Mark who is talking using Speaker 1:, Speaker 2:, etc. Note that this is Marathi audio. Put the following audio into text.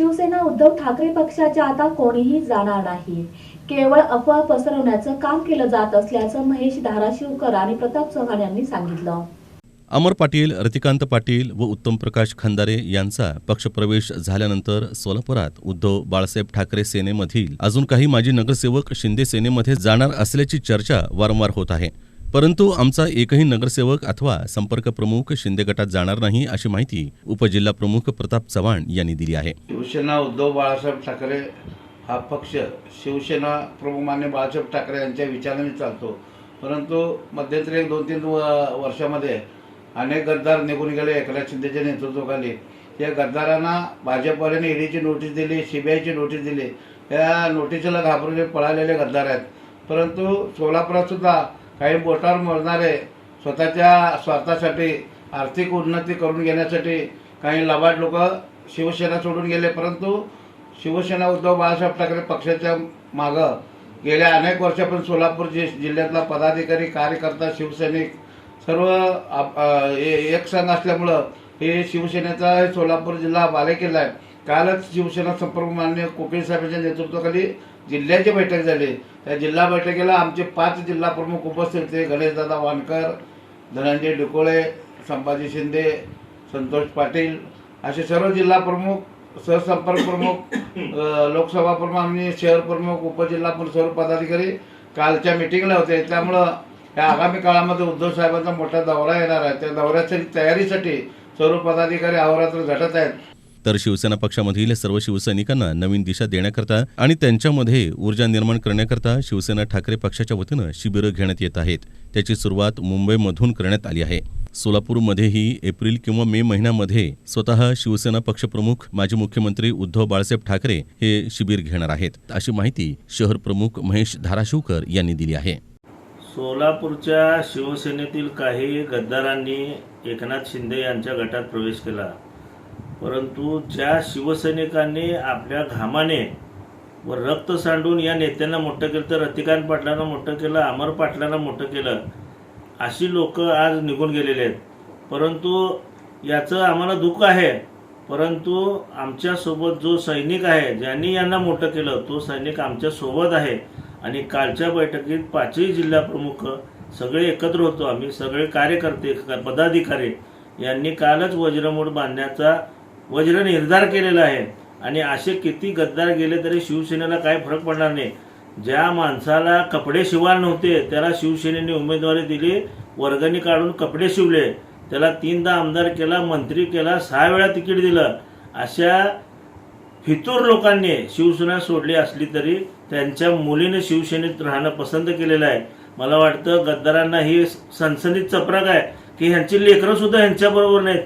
Speaker 1: शिवसेना उद्धव ठाकरे पक्षाच्या आता कोणीही जाणार नाही. केवळ अफवा पसरवण्याचं काम केलं जात असल्याचं महेश धाराशिवकर आणि प्रताप चव्हाण यांनी सांगितलं.
Speaker 2: अमर पाटील रतिकांत पाटील व उत्तम प्रकाश खंदारे यांचा पक्षप्रवेश झाल्यानंतर सोलापुरात उद्धव बाळासाहेब ठाकरे सेनेमधील अजून काही माजी नगरसेवक शिंदे सेनेमध्ये जाणार असल्याची चर्चा वारंवार होत आहे. परंतु आमचा एकही नगरसेवक अथवा संपर्क प्रमुख शिंदे गटात जाणार नाही अशी माहिती उपजिल्हा प्रमुख प्रताप चव्हाण यांनी दिली आहे.
Speaker 3: शिवसेना उद्धव बाळासाहेब ठाकरे हा पक्ष शिवसेना प्रमुख मान्य बाळासाहेब ठाकरे यांच्या विचाराने चालतो. परंतु मध्यंतरी एक दोन तीन व- वर्षामध्ये अनेक गद्दार निघून गेले एकनाथ शिंदेच्या नेतृत्वाखाली. या गद्दारांना भाजपवाल्याने ईडीची नोटीस दिली सीबीआयची नोटीस दिली. या नोटीसला घाबरून पळालेले गद्दार आहेत. परंतु सोलापुरात सुद्धा काही बोटावर मरणारे स्वतःच्या स्वार्थासाठी आर्थिक उन्नती करून घेण्यासाठी काही लबाड लोक शिवसेना सोडून गेले. परंतु शिवसेना उद्धव बाळासाहेब ठाकरे पक्षाच्या मागं गेल्या अनेक वर्षापासून सोलापूर जि जिल्ह्यातला पदाधिकारी कार्यकर्ता शिवसैनिक सर्व आप- ए- एक संघ असल्यामुळं हे शिवसेनेचा सोलापूर जिल्हा बालेकिल्ला आहे. कालच शिवसेना संपर्क मान्य कोकिळ साहेबांच्या नेतृत्वाखाली जिल्ह्याची बैठक झाली. त्या जिल्हा बैठकीला आमचे पाच जिल्हा प्रमुख उपस्थित होते. गणेशदादा वानकर धनंजय डुकोळे संभाजी शिंदे संतोष पाटील असे सर्व जिल्हा प्रमुख सहसंपर्क प्रमुख लोकसभा प्रमुख आणि शहर प्रमुख उपजिल्हा सर्व पदाधिकारी कालच्या मिटिंगला होते. त्यामुळं या आगामी काळामध्ये उद्धव साहेबांचा मोठा दौरा येणार आहे. त्या दौऱ्याच्या तयारीसाठी सर्व पदाधिकारी अहोरात्र झटत आहेत.
Speaker 2: तर शिवसेना पक्षामधील सर्व शिवसैनिकांना नवीन दिशा देण्याकरता आणि त्यांच्यामध्ये ऊर्जा निर्माण करण्याकरता शिवसेना ठाकरे पक्षाच्या वतीनं शिबिरं घेण्यात येत आहेत. त्याची सुरुवात मुंबईमधून करण्यात आली आहे. सोलापूरमध्येही एप्रिल किंवा मे महिन्यामध्ये स्वतः शिवसेना पक्षप्रमुख माजी मुख्यमंत्री उद्धव बाळासाहेब ठाकरे हे शिबिर घेणार आहेत. अशी माहिती शहर प्रमुख महेश धाराशिवकर यांनी दिली आहे.
Speaker 4: सोलापूरच्या शिवसेनेतील काही गद्दारांनी एकनाथ शिंदे यांच्या गटात प्रवेश केला. परंतु ज्या शिवसैनिकांनी आपल्या घामाने व रक्त सांडून या नेत्यांना मोठं केलं तर रतिकांत पाटलांना मोठं केलं अमर पाटलांना मोठं केलं अशी लोक आज निघून गेलेले आहेत. परंतु याचं आम्हाला दुःख आहे. परंतु आमच्यासोबत जो सैनिक आहे ज्यांनी यांना मोठं केलं तो सैनिक आमच्यासोबत आहे. आणि कालच्या बैठकीत पाचही जिल्हा प्रमुख सगळे एकत्र होतो. आम्ही सगळे कार्यकर्ते पदाधिकारी यांनी कालच वज्रमोड बांधण्याचा वज्र निर्धार केलेला आहे. आणि असे किती गद्दार गेले तरी शिवसेनेला काय फरक पडणार नाही. ज्या माणसाला कपडे शिवाय नव्हते त्याला शिवसेनेने उमेदवारी दिली वर्गणी काढून कपडे शिवले. त्याला तीनदा आमदार केला मंत्री केला सहा वेळा तिकीट दिलं. अशा फितूर लोकांनी शिवसेना सोडली असली तरी त्यांच्या मुलीने शिवसेनेत राहणं पसंत केलेलं आहे. मला वाटतं गद्दारांना ही सनसनीत चपराक आहे की ह्यांची लेकरं सुद्धा ह्यांच्याबरोबर नाहीत.